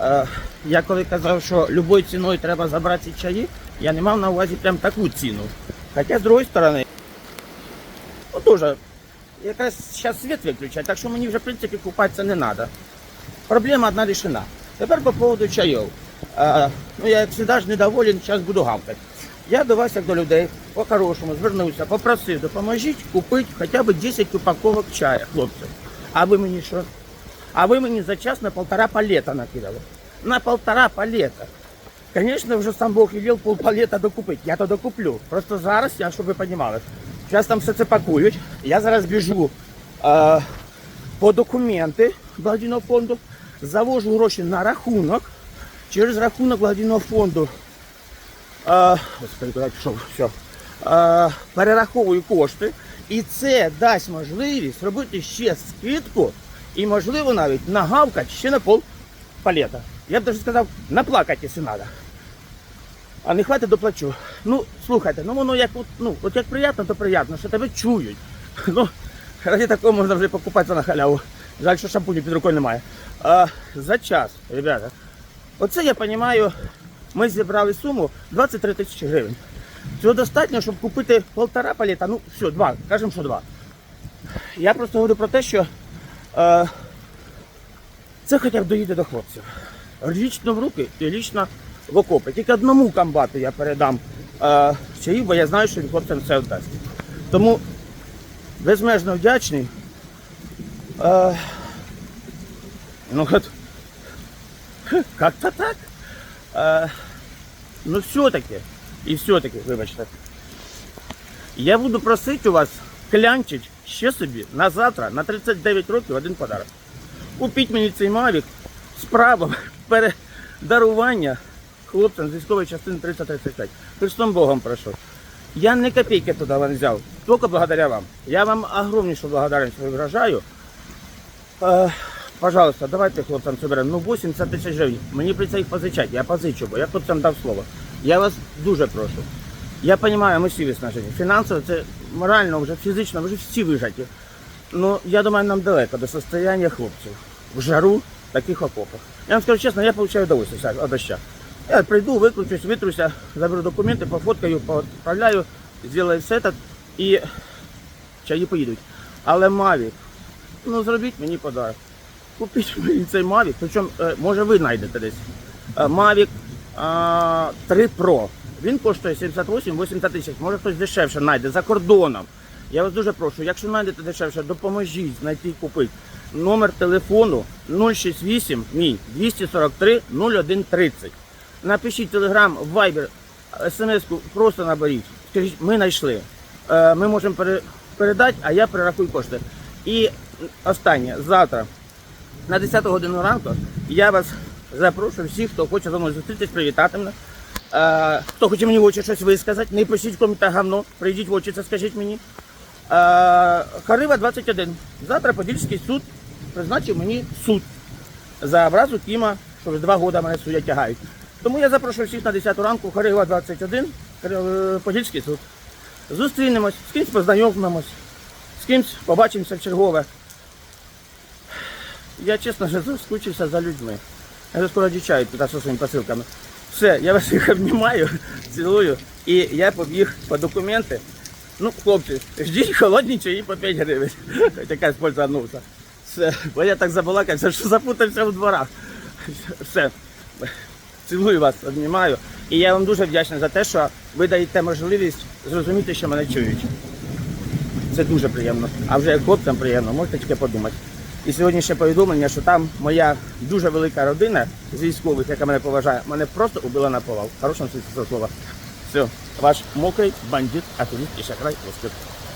Е, я коли казав, що любою ціною треба забрати ці чаї, я не мав на увазі прям таку ціну. Хоча з другої сторони, ну теж, якраз зараз світ виключать, так що мені вже в принципі купатися не треба. Проблема одна рішена. Тепер по поводу чайов. Е, ну я як завжди ж недоволен, зараз буду гавкати. Я до вас, як до людей, по-хорошому звернувся, попросив, допоможіть купити хоча б 10 упаковок чаю, хлопці. А ви мені що? А ви мені за час на полтора палета накидали. На полтора палета. Звісно, вже сам Бог велів пол палета докупити. Я то докуплю. Просто зараз, я, щоб ви розуміли, зараз там все це пакують. Я зараз біжу е, по документи благодійного фонду, завожу гроші на рахунок. Через рахунок благодійного фонду а, господи, куди я пішов? Все. А, перераховую кошти. І це дасть можливість робити ще скидку І, можливо, навіть нагавкати ще на пол палета. Я б навіть сказав, наплакати, якщо треба. А не хватить доплачу. Ну, слухайте, ну воно як от, ну, от як приємно, то приємно, що тебе чують. Ну, раді такого можна вже покупатися на халяву. Жаль, що шампуню під рукою немає. А, за час, ребята. Оце я розумію, ми зібрали суму 23 тисячі гривень. Цього достатньо, щоб купити полтора палета, ну все, два, кажемо, що два. Я просто говорю про те, що це хоча б доїде до хлопців. Лічно в руки і лічно в окопи. Тільки одному комбату я передам е, чаї, бо я знаю, що він хлопцям це вдасть. Тому безмежно вдячний. Е, ну от, как-то так. Е, ну все-таки, і все-таки, вибачте. Я буду просити у вас клянчить ще собі на завтра, на 39 років один подарок. Купіть мені цей Мавік з правом передарування хлопцям з військової частини 335. Христом Богом прошу. Я не копейки туди не взяв, тільки благодаря вам. Я вам огромнішу благодарність виражаю. Е, пожалуйста, давайте хлопцям соберемо. Ну 80 тисяч гривень. Мені прийдеться їх позичати, я позичу, бо я хлопцям дав слово. Я вас дуже прошу. Я розумію, ми всі виснажені. Фінансово це морально, вже фізично, вже всі вижаті. Ну, я думаю, нам далеко до состояння хлопців. В жару таких окопах. Я вам скажу чесно, я получаю удовольствие от доща. Я прийду, виключусь, витруся, заберу документи, пофоткаю, поотправляю, зроблю все це і чаї поїдуть. Але Мавік, ну зробіть мені подарок. Купіть мені цей Mavic, причому, е, може ви знайдете десь. Е, Mavic 3 Pro. Він коштує 78-80 тисяч. Може хтось дешевше знайде за кордоном. Я вас дуже прошу, якщо знайдете дешевше, допоможіть знайти і купити. Номер телефону 068 мій 243 0130. Напишіть телеграм, вайбер, смс-ку просто наберіть. Скажіть, ми знайшли. Е, Ми можемо передати, а я перерахую кошти. І останнє, завтра на 10 годину ранку я вас запрошую всіх, хто хоче зі мною зустрітись, привітати мене. Е, хто хоче мені в очі щось висказати, не пишіть в коментарях гавно, прийдіть в очі, це скажіть мені. Е, Харива 21. Завтра Подільський суд призначив мені суд за образу Кіма, що вже два роки мене судять тягають. Тому я запрошую всіх на 10 ранку, Харива 21, е, Подільський суд. Зустрінемось, з кимось познайомимось, з кимось побачимося в чергове. Я чесно вже заскучився за людьми. Я вже скоро дівчаю туди зі своїми посилками. Все, я вас всіх обнімаю, цілую. І я побіг по документи. Ну, хлопці, ждіть холодні чаї по 5 гривень. Така спользанувся. Все, бо я так забалакався, що запутався в дворах. Все. Цілую вас, обнімаю. І я вам дуже вдячний за те, що ви даєте можливість зрозуміти, що мене чують. Це дуже приємно. А вже як хлопцям приємно, можете тільки подумати. І сьогодні ще повідомлення, що там моя дуже велика родина з військових, яка мене поважає, мене просто убила на повал. Хорошому цього слова. Все, ваш мокрий бандит, аферист і шахрай Оскар.